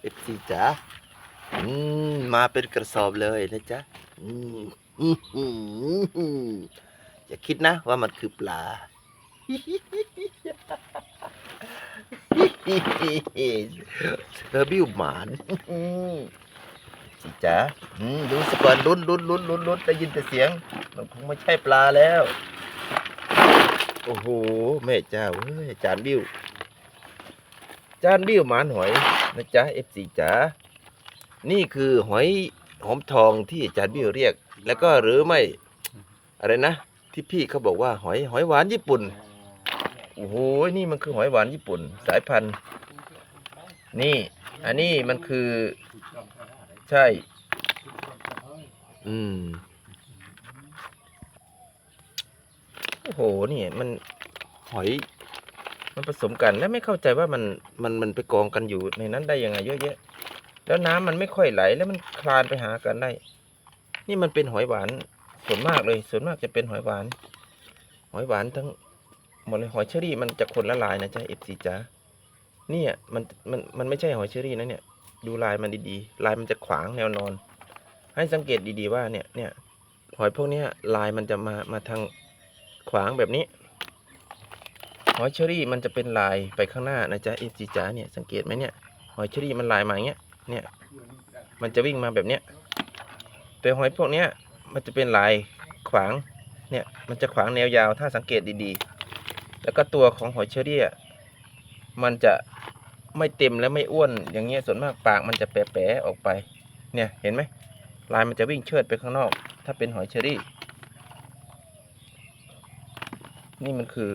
เอฟซีจ๋าอืมมาเป็นกระสอบเลยนะจ๊ะอืมอื้อหือย่าคิดนะว่ามันคือปลาเธอบิ้วหมานจีจ๋าดูสก่อนลุ้นลุ้นลุ้นลุ้นลุ้นได้ยินแต่เสียง มันคงไม่ใช่ปลาแล้ว โอ้โห แม่เจ้าเฮ้ยจานบิ้ว จานบิ้วหมานหอยนะจ๊ะเอฟซีจ๋า นี่คือหอยหอมทองที่จารย์บิ้วเรียก แล้วก็หรือไม่ อะไรนะ ที่พี่เขาบอกว่าหอยหอยหวานญี่ปุ่น โอ้โห นี่มันคือหอยหวานญี่ปุ่น สายพันธุ์ นี่ อันนี้มันคือ ใช่ อืม โอ้โหนี่มันหอย มันผสมกันแล้วไม่เข้าใจว่ามันมันมันไปกองกันอยู่ในนั้นได้ยังไงเยอะแยะ แล้วน้ำมันไม่ค่อยไหลแล้วมันคลานไปหากันได้ นี่มันเป็นหอยหวานส่วนมากเลย ส่วนมากจะเป็นหอยหวาน หอยหวานทั้งหมดเลยหอยเชอรี่มันจะคนละลายนะจ๊ะเอฟซีจ้าเนี่ยมันมันมันไม่ใช่หอยเชอรี่นะเนี่ย ดูลายมันดีๆ ลายมันจะขวางแนวนอน ให้สังเกตดีๆว่าเนี่ยเนี่ยหอยพวกเนี้ยลายมันจะมามาทาง ขวางแบบนี้หอยเชอรี่มันจะเป็นลายไปข้างหน้านะจ๊ะเอฟซีจ้าเนี่ยสังเกตไหมเนี่ยหอยเชอรี่มันลายมาอย่างเงี้ยเนี่ยมันจะวิ่งมาแบบเนี้ยแต่หอยพวกเนี้ยมันจะเป็นลายขวางเนี่ยมันจะขวางแนวยาวถ้าสังเกตดีๆ แล้วก็ตัวของหอยเชอรี่อะมันจะไม่เต็มและไม่อ้วนอย่างเงี้ยส่วนมากปากมันจะแปะๆออกไป เนี่ยเห็นไหมลายมันจะวิ่งเชิดไปข้างนอก ถ้าเป็นหอยเชอรี่ นี่มันคือ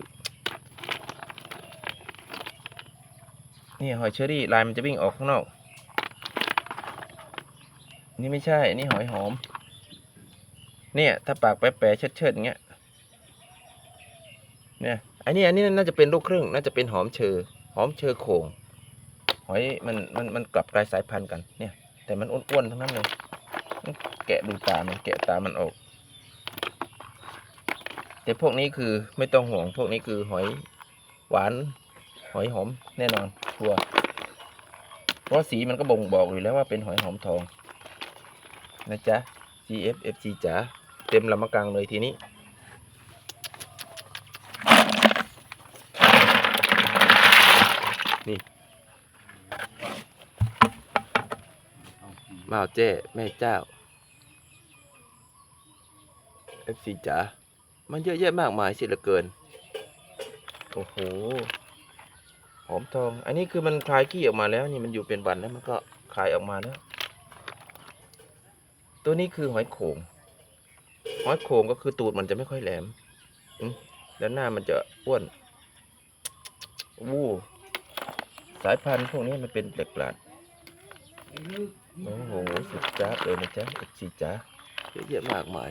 นี่หอยเชอรี่ลายมันจะวิ่งออกข้างนอก นี่ไม่ใช่ นี่หอยหอม เนี่ย ถ้าปากแปะๆเชิดๆอย่างเงี้ย เนี่ย อันนี้อันนี้น่าจะเป็นลูกครึ่ง น่าจะเป็นหอมเชอ หอมเชอโขงหอยมันมันมันกลับกลายสายพันธุ์กัน เนี่ย แต่มันอ้วนๆทั้งนั้นเลย แกะดูตา มันแกะตา มันออก แต่พวกนี้คือไม่ต้องห่วงพวกนี้คือหอยหวาน หอยหอมแน่นอนชัวร์เพราะสีมันก็บ่งบอกอยู่แล้วว่าเป็นหอยหอมทองนะจ๊ะ GFFG จ๋าเต็มลำมะกังเลยทีนี้ นี่มาเอาเจ้แม่เจ้า FC จ๋า มันเยอะแยะมากมายสิเหลือเกิน โอ้โห หอมทอง อันนี้คือมันคลายขี้ออกมาแล้ว นี่มันอยู่เป็นวันแล้วมันก็คลายออกมาแล้ว ตัวนี้คือหอยโขง หอยโขงก็คือตูดมันจะไม่ค่อยแหลมแล้วหน้ามันจะอ้วนวู้สายพันธุ์พวกนี้มันเป็นแปลกประหลาดโอ้โหสุดจ้าเลยนะจ๊ะสีจ้าเยอะแยะมากมาย